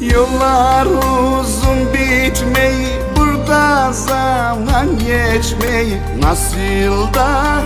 Yollar uzun bitmeyi Burada zaman geçmeyi Nasıl da